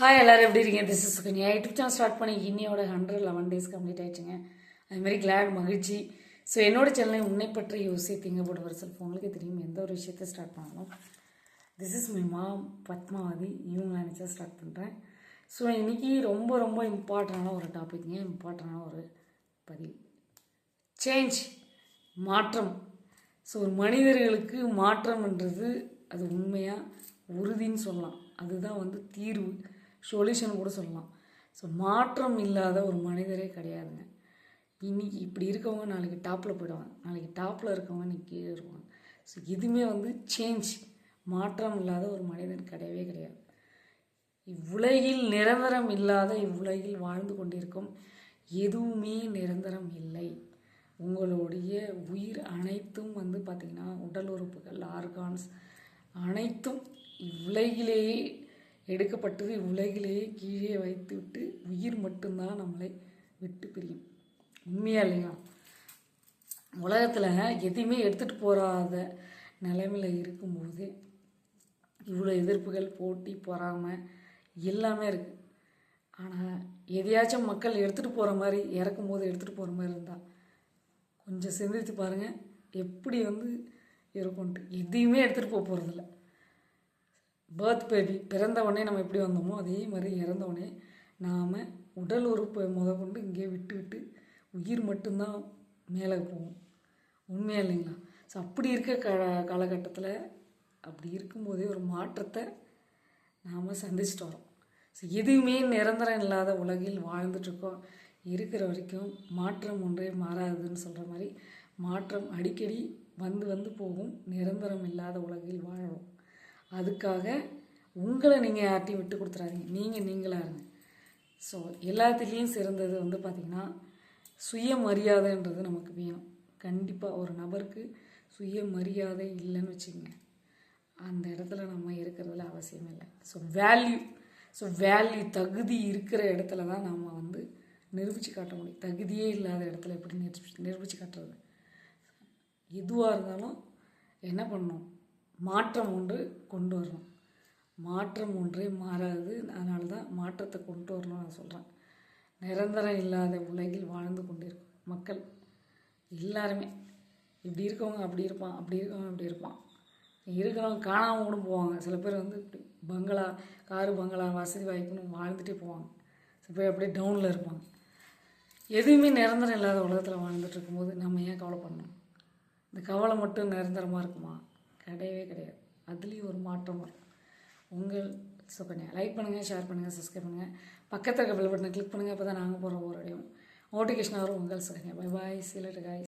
Hi எல்லோரும் எப்படி இருக்கீங்க? This is Sukanya YouTube channel start பண்ணி இன்னையோட ஹண்ட்ரட் லெவன் டேஸ் கம்ப்ளீட் ஆயிடுச்சுங்க. அதுமாரி கிளாட் மகிழ்ச்சி. ஸோ என்னோட சேனலை உன்னை பற்றி யோசி திங்கப்போட வருஷம் உங்களுக்கு தெரியும். எந்த ஒரு விஷயத்தை ஸ்டார்ட் பண்ணாலும். திஸ் இஸ் மை மா பத்மாவதி. இவங்க நினச்சா ஸ்டார்ட் பண்ணுறேன் ஸோ இன்னைக்கு ரொம்ப ரொம்ப இம்பார்ட்டண்டான ஒரு டாபிக்ங்க இம்பார்ட்டண்டான ஒரு பதிவு சேஞ்ச் மாற்றம். ஸோ ஒரு மனிதர்களுக்கு மாற்றம்ன்றது அது உண்மையாக உறுதின்னு சொல்லலாம். அதுதான் வந்து தீர்வு. சொல்யூஷன் கூட சொல்லலாம். ஸோ மாற்றம் இல்லாத ஒரு மனிதரே கிடையாதுங்க. இன்னைக்கு இப்படி இருக்கவங்க நாளைக்கு டாப்பில் போயிடுவாங்க. நாளைக்கு டாப்பில் இருக்கவங்க இன்னைக்கு கீழே இருப்பாங்க ஸோ எதுவுமே வந்து சேஞ்ச் மாற்றம் இல்லாத ஒரு மனிதன் கிடையவே கிடையாது. இவ்வுலகில் நிரந்தரம் இல்லாத இவ்வுலகில் வாழ்ந்து கொண்டிருக்கும் எதுவுமே நிரந்தரம் இல்லை. உங்களுடைய உயிர் அனைத்தும் வந்து பார்த்திங்கன்னா உடல் உறுப்புகள் ஆர்கான்ஸ் அனைத்தும் இவ்வுலகிலேயே எடுக்கப்பட்டது உலகிலேயே கீழே வைத்துவிட்டு உயிர் மட்டும்தான் நம்மளை விட்டு பிரியும். உண்மையா இல்லையா? உலகத்தில் எதையுமே எடுத்துகிட்டு போகாத நிலைமையில் இருக்கும்போது இவ்வளோ எதிர்ப்புகள் போட்டி பொறாமை எல்லாமே இருக்குது ஆனால் எதையாச்சும் மக்கள் எடுத்துகிட்டு போகிற மாதிரி இறக்கும்போது எடுத்துகிட்டு போகிற மாதிரி இருந்தால் கொஞ்சம் சிந்தித்து பாருங்கள் எப்படி வந்து இருக்கும்ன்ட்டு எதையுமே எடுத்துகிட்டு போக போகிறதில்ல பேர்த் பேபி பிறந்த உடனே நம்ம எப்படி வந்தோமோ அதே மாதிரி இறந்த உடனே நாம் உடல் உறுப்பை முத கொண்டு இங்கே விட்டு விட்டு உயிர் மட்டும்தான் மேலே போகும். உண்மையாக இல்லைங்களா? ஸோ அப்படி இருக்க க காலகட்டத்தில் அப்படி இருக்கும்போதே ஒரு மாற்றத்தை நாம் சந்திச்சுட்டு வரோம். ஸோ எதுவுமே நிரந்தரம் இல்லாத உலகில் வாழ்ந்துட்டுருக்கோம். இருக்கிற வரைக்கும் மாற்றம் ஒன்றே மாறாதுன்னு சொல்கிற மாதிரி மாற்றம் அடிக்கடி வந்து வந்து போகும். நிரந்தரம் இல்லாத உலகில் வாழணும் அதுக்காக உங்களை நீங்கள் யார்ட்டையும் விட்டு கொடுத்துறாதீங்க. நீங்கள் நீங்களாக இருங்க. ஸோ எல்லாத்துலேயும் சிறந்தது வந்து பார்த்திங்கன்னா சுயமரியாதைன்றது நமக்கு வேணும். கண்டிப்பாக ஒரு நபருக்கு சுயமரியாதை இல்லைன்னு வச்சுக்கோங்க. அந்த இடத்துல நம்ம இருக்கிறதுல அவசியம் இல்லை. ஸோ வேல்யூ ஸோ வேல்யூ தகுதி இருக்கிற இடத்துல தான் நம்ம வந்து நிரூபித்து காட்ட முடியும். தகுதியே இல்லாத இடத்துல எப்படி நிரூபிச்சு நிரூபித்து காட்டுறது? எதுவாக இருந்தாலும் என்ன பண்ணணும்? மாற்றம் ஒன்று கொண்டு வரணும். மாற்றம் ஒன்றே மாறாது. அதனால தான் மாற்றத்தை கொண்டு வரணும்னு நான் சொல்கிறேன் நிரந்தரம் இல்லாத உலகில் வாழ்ந்து கொண்டிருக்கும் மக்கள் எல்லாருமே. இப்படி இருக்கவங்க அப்படி இருப்பான் அப்படி இருக்கவங்க அப்படி இருப்பான். இருக்கிறவங்க காணாமல் கூட போவாங்க. சில பேர் வந்து இப்படி பங்களா காரு பங்களா வசதி வாய்ப்புன்னு வாழ்ந்துட்டே போவாங்க. சில பேர் அப்படியே டவுனில் இருப்பாங்க. எதுவுமே நிரந்தரம் இல்லாத உலகத்தில் வாழ்ந்துட்டு இருக்கும்போது நம்ம ஏன் கவலை பண்ணணும் இந்த கவலை மட்டும் நிரந்தரமாக இருக்குமா? கிடையவே கிடையாது. அதுலேயும் ஒரு மாற்றம் வரும். உங்கள் சுகன்யா லைக் பண்ணுங்கள் ஷேர் பண்ணுங்கள் சப்ஸ்கிரைப் பண்ணுங்கள் பக்கத்தில் இருக்க பெல் பட்டனை கிளிக் பண்ணுங்கள் அப்போ தான் நாங்கள் போகிற ஒரு அடையும் நோட்டிஃபிகேஷன் வரும் உங்கள் சுகன்யா பை பாய் சீலட்டு காய்